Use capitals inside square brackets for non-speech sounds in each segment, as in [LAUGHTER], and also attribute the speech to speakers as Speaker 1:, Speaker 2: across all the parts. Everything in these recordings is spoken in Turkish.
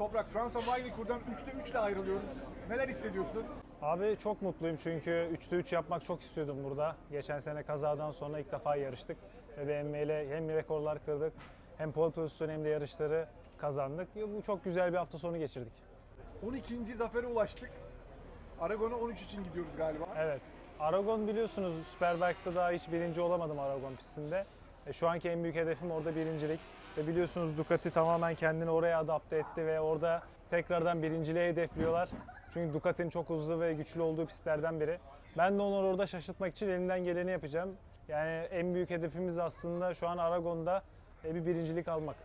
Speaker 1: Toprak Fransa Waynikur'dan 3'te 3 ile ayrılıyoruz. Neler hissediyorsun?
Speaker 2: Abi çok mutluyum çünkü 3'te 3 yapmak çok istiyordum burada. Geçen sene kazadan sonra ilk defa yarıştık. Ve BMW ile hem rekorlar kırdık hem pole pozisyonu hem de yarışları kazandık. Bu çok güzel bir hafta sonu geçirdik.
Speaker 1: 12. zafere ulaştık. Aragon'a 13 için gidiyoruz galiba.
Speaker 2: Evet. Aragon biliyorsunuz Superbike'da daha hiç birinci olamadım Aragon pistinde. E, şu anki en büyük hedefim orada birincilik. Ve biliyorsunuz Ducati tamamen kendini oraya adapte etti ve orada tekrardan birinciliğe hedefliyorlar. Çünkü Ducati'nin çok hızlı ve güçlü olduğu pistlerden biri. Ben de onları orada şaşırtmak için elimden geleni yapacağım. Yani en büyük hedefimiz aslında şu an Aragon'da e, bir birincilik almak.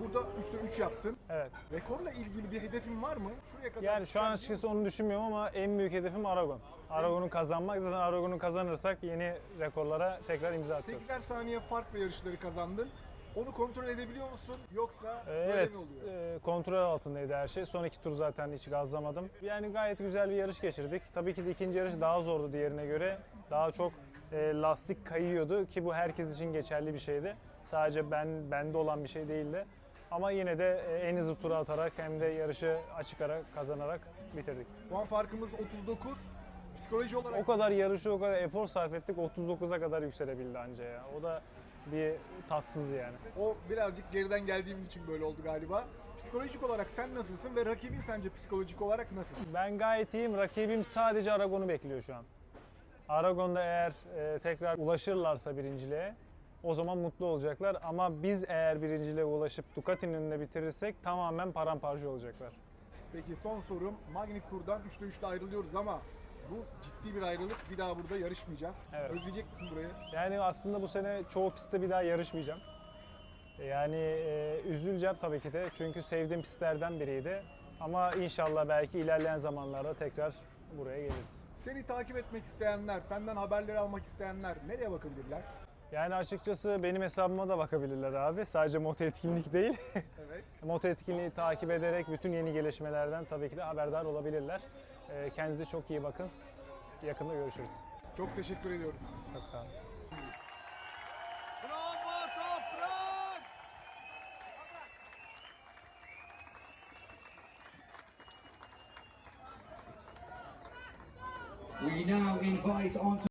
Speaker 1: Burada 3'te 3 yaptın.
Speaker 2: Evet.
Speaker 1: Rekorla ilgili bir hedefin var mı? Şuraya kadar
Speaker 2: Yani şu an açıkçası onu düşünmüyorum ama en büyük hedefim Aragon. Aragon'u kazanmak. Zaten Aragon'u kazanırsak yeni rekorlara tekrar imza atacağız.
Speaker 1: 8'er saniye farkla yarışları kazandın. Onu kontrol edebiliyor musun? Yoksa
Speaker 2: Ee,
Speaker 1: böyle
Speaker 2: Evet,
Speaker 1: mi oluyor?
Speaker 2: e, kontrol altındaydı her şey. Son iki tur zaten hiç gazlamadım. Yani gayet güzel bir yarış geçirdik. Tabii ki de ikinci yarış daha zordu diğerine göre. Daha çok e, lastik kayıyordu ki bu herkes için geçerli bir şeydi. Sadece ben bende olan bir şey değildi. Ama yine de e, en hızlı turu atarak hem de yarışı açık ara kazanarak bitirdik.
Speaker 1: Puan farkımız 39. Psikoloji olarak
Speaker 2: O kadar yarışı o kadar efor sarf ettik 39'a kadar yükselebildi anca ya. O da bir tatsız yani.
Speaker 1: o birazcık geriden geldiğimiz için böyle oldu galiba. Psikolojik olarak sen nasılsın ve rakibin sence psikolojik olarak nasıl?
Speaker 2: Ben gayet iyiyim. Rakibim sadece Aragon'u bekliyor şu an. Aragon'da eğer e, tekrar ulaşırlarsa birinciliğe o zaman mutlu olacaklar. Ama biz eğer birinciliğe ulaşıp Ducati'nin önünde bitirirsek tamamen paramparça olacaklar.
Speaker 1: Peki son sorum. Magny Kur'dan 3'te 3'te ayrılıyoruz ama bu ciddi bir ayrılık. Bir daha burada yarışmayacağız.
Speaker 2: Evet.
Speaker 1: Özleyecek misin burayı?
Speaker 2: Yani aslında bu sene çoğu pistte bir daha yarışmayacağım. Yani e, üzüleceğim tabii ki de çünkü sevdiğim pistlerden biriydi. Ama inşallah belki ilerleyen zamanlarda tekrar buraya geliriz.
Speaker 1: Seni takip etmek isteyenler, senden haberleri almak isteyenler nereye bakabilirler?
Speaker 2: Yani açıkçası benim hesabıma da bakabilirler abi. Sadece moto etkinlik değil. [LAUGHS]
Speaker 1: Evet.
Speaker 2: moto etkinliği takip ederek bütün yeni gelişmelerden tabii ki de haberdar olabilirler. Ee, Kendinize çok iyi bakın. Yakında görüşürüz.
Speaker 1: Çok teşekkür ediyoruz.
Speaker 2: Çok sağ olun.
Speaker 3: We now invite onto